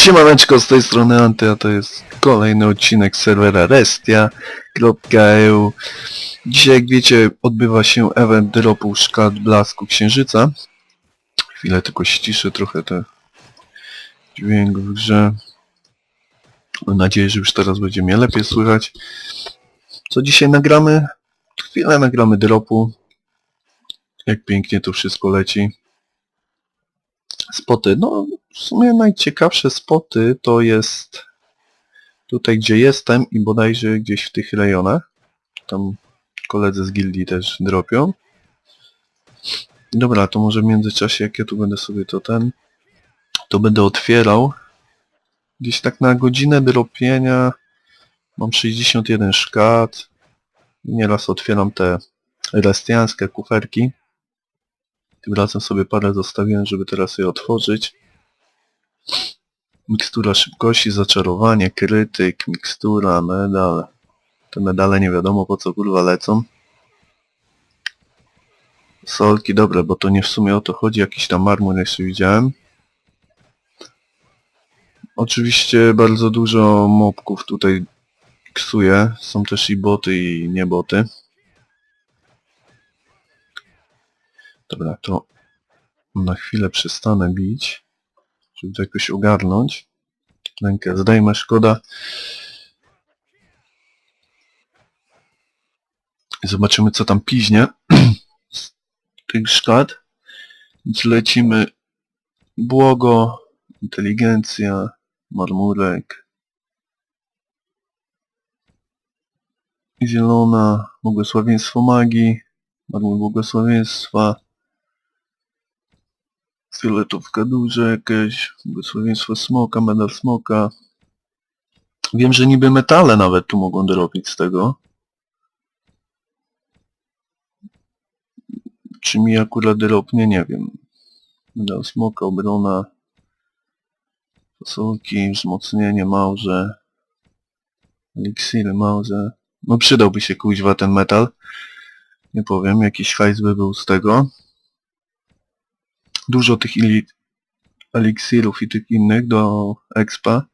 Siemaneczko, z tej strony Anty, a to jest kolejny odcinek serwera Restia.eu Dzisiaj, jak wiecie, odbywa się event dropu szkad blasku księżyca. Chwilę tylko ściszę trochę te dźwięk w grze. Mam nadzieję, że już teraz będzie mnie lepiej słychać. Co dzisiaj nagramy? Chwilę nagramy dropu. Jak pięknie to wszystko leci. Spoty, no w sumie najciekawsze spoty to jest tutaj gdzie jestem i bodajże gdzieś w tych rejonach. Tam koledzy z gildii też dropią. Dobra, to może w międzyczasie jak ja tu będę sobie to ten, to będę otwierał. Gdzieś tak na godzinę dropienia mam 61 szkat. Nieraz otwieram te restiańskie kuferki. Tym razem sobie parę zostawiłem, żeby teraz je otworzyć. Mikstura szybkości, zaczarowanie, krytyk, mikstura, medal. Te medale nie wiadomo po co kurwa lecą. Solki, dobre, bo to nie w sumie o to chodzi, jakiś tam marmur jeszcze widziałem. Oczywiście bardzo dużo mobków tutaj ksuje. Są też i boty i nie boty. Dobra, to na chwilę przestanę bić, żeby to jakoś ogarnąć. Rękę zdejmę, szkoda. Zobaczymy co tam piźnie tych szkad. Więc lecimy błogo, inteligencja, marmurek, zielona, błogosławieństwo magii, marmur błogosławieństwa, fioletówka duża jakaś, błogosławieństwo smoka, medal smoka. Wiem, że niby metale nawet tu mogą dorobić z tego. Czy mi akurat drobnie, nie wiem. Medal smoka, obrona, fasolki, wzmocnienie, małże, eliksiry, małże. No przydałby się kuźwa ten metal. Nie powiem, jakiś hajs by był z tego dużo tych eliksirów i tych innych do expa.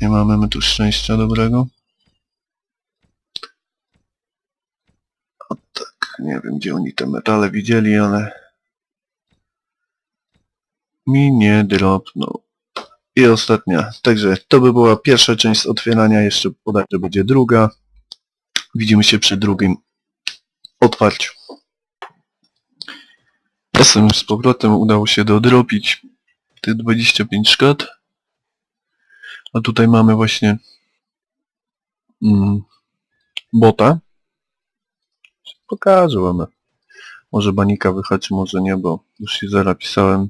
Nie mamy my tu szczęścia dobrego. O tak, nie wiem gdzie oni te metale widzieli, ale mi nie dropnął. I ostatnia. Także to by była pierwsza część otwierania, jeszcze podajże będzie druga. Widzimy się przy drugim otwarciu. Jestem z powrotem, udało się dodropić te 25 szkat. A tutaj mamy właśnie mm, bota. Pokażę wam. Może banika wyhaczy, może nie, bo już się zapisałem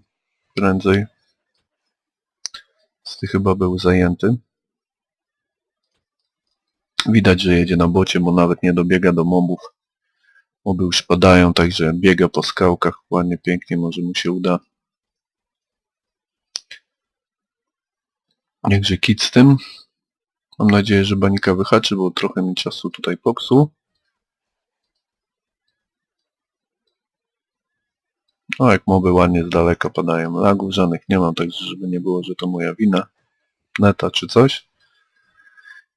prędzej. Tych chyba był zajęty. Widać, że jedzie na bocie, bo nawet nie dobiega do mobów. Moby już padają, także biega po skałkach ładnie, pięknie, może mu się uda. Niechże kit z tym. Mam nadzieję, że banika wyhaczy, bo trochę mi czasu tutaj popsuł. No jak moby ładnie z daleka padają. Lagów żadnych nie mam, także żeby nie było, że to moja wina. Neta czy coś.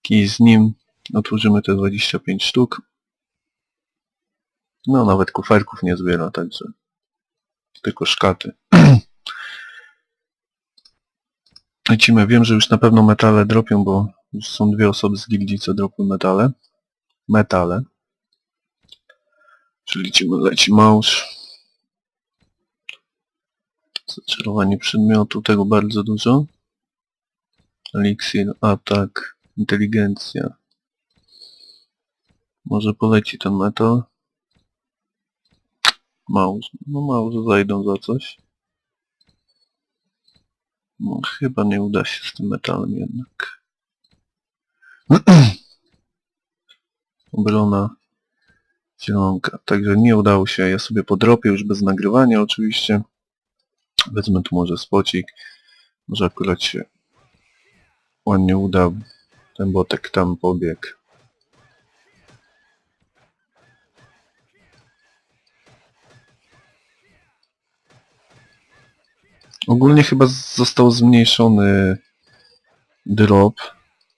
Kij z nim. Otworzymy te 25 sztuk. No nawet kuferków nie zbiera, także tylko szkaty. Lecimy, wiem, że już na pewno metale dropią, bo już są dwie osoby z gildii, co dropią metale. Metale. Czyli lecimy, leci małż. Zaczarowanie przedmiotu, tego bardzo dużo. Eliksir, atak, inteligencja. Może poleci ten metal. Małż. No małże zajdą za coś. No chyba nie uda się z tym metalem jednak. Obrona zielonka. Także nie udało się. Ja sobie podropię już bez nagrywania oczywiście. Wezmę tu może spocik. Może akurat się ładnie uda. Ten botek tam pobiegł. Ogólnie chyba został zmniejszony drop,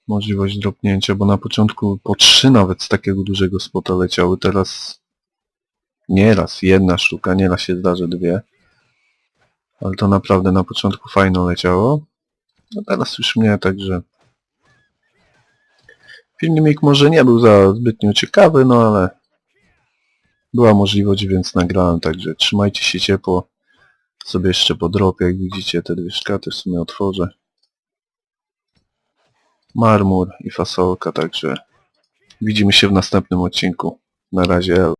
możliwość dropnięcia, bo na początku po trzy nawet z takiego dużego spota leciały, teraz nieraz jedna sztuka, nieraz się zdarzy dwie. Ale to naprawdę na początku fajno leciało. No teraz już mnie, także... Filmik może nie był za zbytnio ciekawy, no ale była możliwość, więc nagrałem, także trzymajcie się ciepło. Sobie jeszcze po dropie, jak widzicie, te dwie szkaty w sumie otworzę. Marmur i fasolka, także widzimy się w następnym odcinku. Na razie, elo.